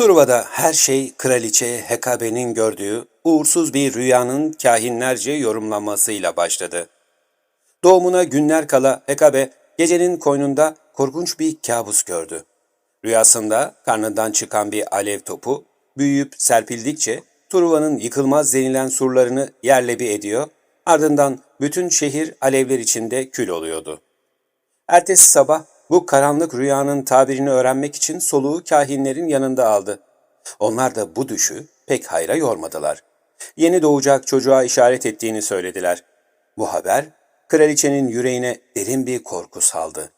Truva'da her şey kraliçe Hekabe'nin gördüğü uğursuz bir rüyanın kahinlerce yorumlanmasıyla başladı. Doğumuna günler kala Hekabe gecenin koynunda korkunç bir kabus gördü. Rüyasında karnından çıkan bir alev topu büyüyüp serpildikçe Truva'nın yıkılmaz denilen surlarını yerle bir ediyor, ardından bütün şehir alevler içinde kül oluyordu. Ertesi sabah bu karanlık rüyanın tabirini öğrenmek için soluğu kahinlerin yanında aldı. Onlar da bu düşü pek hayra yormadılar. Yeni doğacak çocuğa işaret ettiğini söylediler. Bu haber kraliçenin yüreğine derin bir korku saldı.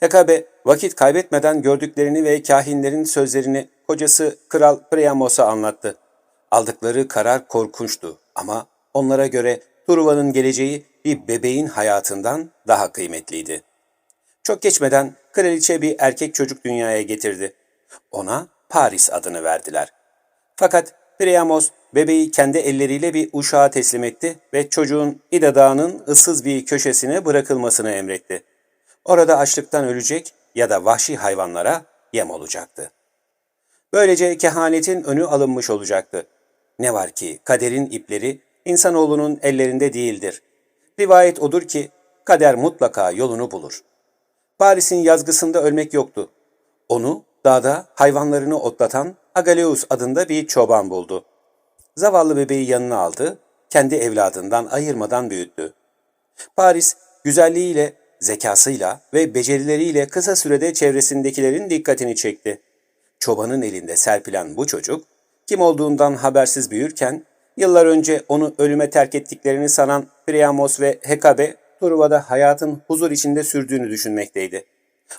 Hekabe vakit kaybetmeden gördüklerini ve kahinlerin sözlerini kocası Kral Priamos'a anlattı. Aldıkları karar korkunçtu ama onlara göre Truva'nın geleceği bir bebeğin hayatından daha kıymetliydi. Çok geçmeden kraliçe bir erkek çocuk dünyaya getirdi. Ona Paris adını verdiler. Fakat Priamos bebeği kendi elleriyle bir uşağa teslim etti ve çocuğun İda Dağı'nın ıssız bir köşesine bırakılmasını emretti. Orada açlıktan ölecek ya da vahşi hayvanlara yem olacaktı. Böylece kehanetin önü alınmış olacaktı. Ne var ki kaderin ipleri insanoğlunun ellerinde değildir. Rivayet odur ki kader mutlaka yolunu bulur. Paris'in yazgısında ölmek yoktu. Onu dağda hayvanlarını otlatan Agaleus adında bir çoban buldu. Zavallı bebeği yanına aldı, kendi evladından ayırmadan büyüttü. Paris güzelliğiyle, zekasıyla ve becerileriyle kısa sürede çevresindekilerin dikkatini çekti. Çobanın elinde serpilen bu çocuk, kim olduğundan habersiz büyürken, yıllar önce onu ölüme terk ettiklerini sanan Priamos ve Hekabe, Truva'da hayatın huzur içinde sürdüğünü düşünmekteydi.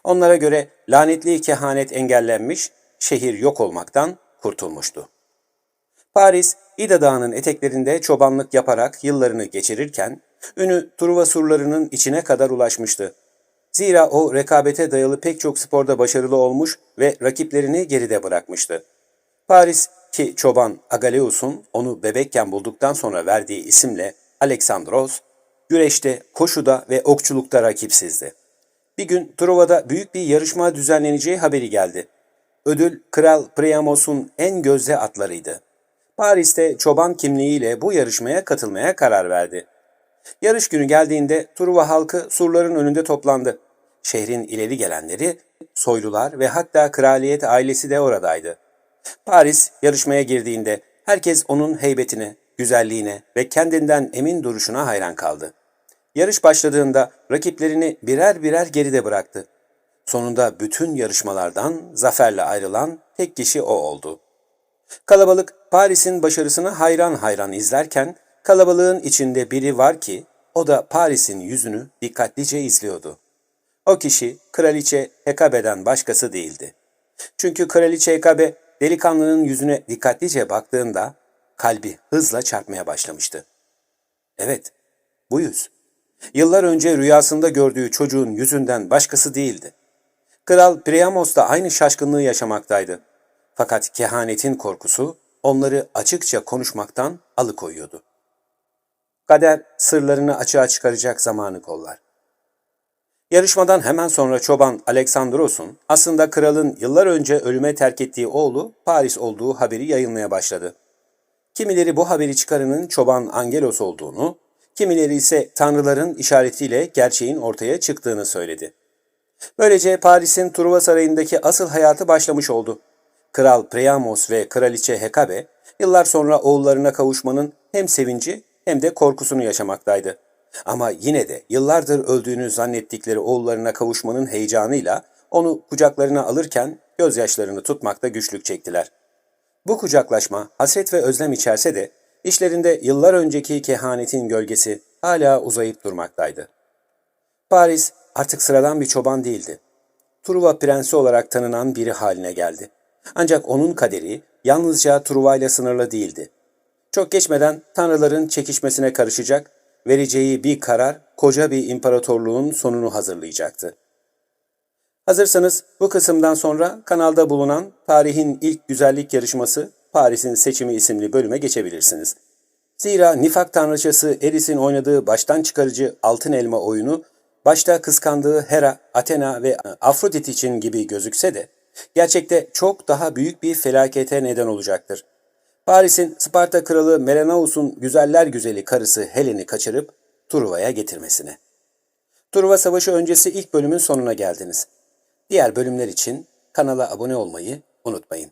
Onlara göre lanetli kehanet engellenmiş, şehir yok olmaktan kurtulmuştu. Paris, İda Dağı'nın eteklerinde çobanlık yaparak yıllarını geçirirken, ünü Truva surlarının içine kadar ulaşmıştı. Zira o rekabete dayalı pek çok sporda başarılı olmuş ve rakiplerini geride bırakmıştı. Paris ki çoban Agaleus'un onu bebekken bulduktan sonra verdiği isimle Alexandros, güreşte, koşuda ve okçulukta rakipsizdi. Bir gün Truva'da büyük bir yarışma düzenleneceği haberi geldi. Ödül Kral Priamos'un en gözde atlarıydı. Paris'te çoban kimliğiyle bu yarışmaya katılmaya karar verdi. Yarış günü geldiğinde Truva halkı surların önünde toplandı. Şehrin ileri gelenleri, soylular ve hatta kraliyet ailesi de oradaydı. Paris yarışmaya girdiğinde herkes onun heybetine, güzelliğine ve kendinden emin duruşuna hayran kaldı. Yarış başladığında rakiplerini birer birer geride bıraktı. Sonunda bütün yarışmalardan zaferle ayrılan tek kişi o oldu. Kalabalık Paris'in başarısını hayran hayran izlerken kalabalığın içinde biri var ki o da Paris'in yüzünü dikkatlice izliyordu. O kişi kraliçe Hekabe'den başkası değildi. Çünkü kraliçe Hekabe delikanlının yüzüne dikkatlice baktığında kalbi hızla çarpmaya başlamıştı. Evet, bu yüz. Yıllar önce rüyasında gördüğü çocuğun yüzünden başkası değildi. Kral Priamos da aynı şaşkınlığı yaşamaktaydı. Fakat kehanetin korkusu onları açıkça konuşmaktan alıkoyuyordu. Kader sırlarını açığa çıkaracak zamanı kollar. Yarışmadan hemen sonra çoban Aleksandros'un aslında kralın yıllar önce ölüme terk ettiği oğlu Paris olduğu haberi yayılmaya başladı. Kimileri bu haberi çıkarının çoban Angelos olduğunu, kimileri ise tanrıların işaretiyle gerçeğin ortaya çıktığını söyledi. Böylece Paris'in Truva Sarayı'ndaki asıl hayatı başlamış oldu. Kral Priamos ve kraliçe Hekabe yıllar sonra oğullarına kavuşmanın hem sevinci hem de korkusunu yaşamaktaydı. Ama yine de yıllardır öldüğünü zannettikleri oğullarına kavuşmanın heyecanıyla onu kucaklarına alırken gözyaşlarını tutmakta güçlük çektiler. Bu kucaklaşma hasret ve özlem içerse de işlerinde yıllar önceki kehanetin gölgesi hala uzayıp durmaktaydı. Paris artık sıradan bir çoban değildi. Truva prensi olarak tanınan biri haline geldi. Ancak onun kaderi yalnızca Truva ile sınırlı değildi. Çok geçmeden tanrıların çekişmesine karışacak, vereceği bir karar koca bir imparatorluğun sonunu hazırlayacaktı. Hazırsanız bu kısımdan sonra kanalda bulunan tarihin ilk güzellik yarışması Paris'in Seçimi isimli bölüme geçebilirsiniz. Zira nifak tanrıçası Eris'in oynadığı baştan çıkarıcı altın elma oyunu başta kıskandığı Hera, Athena ve Afrodit için gibi gözükse de Gerçekte çok daha büyük bir felakete neden olacaktır. Paris'in Sparta kralı Menelaus'un güzeller güzeli karısı Helen'i kaçırıp Truva'ya getirmesine. Truva Savaşı öncesi ilk bölümün sonuna geldiniz. Diğer bölümler için kanala abone olmayı unutmayın.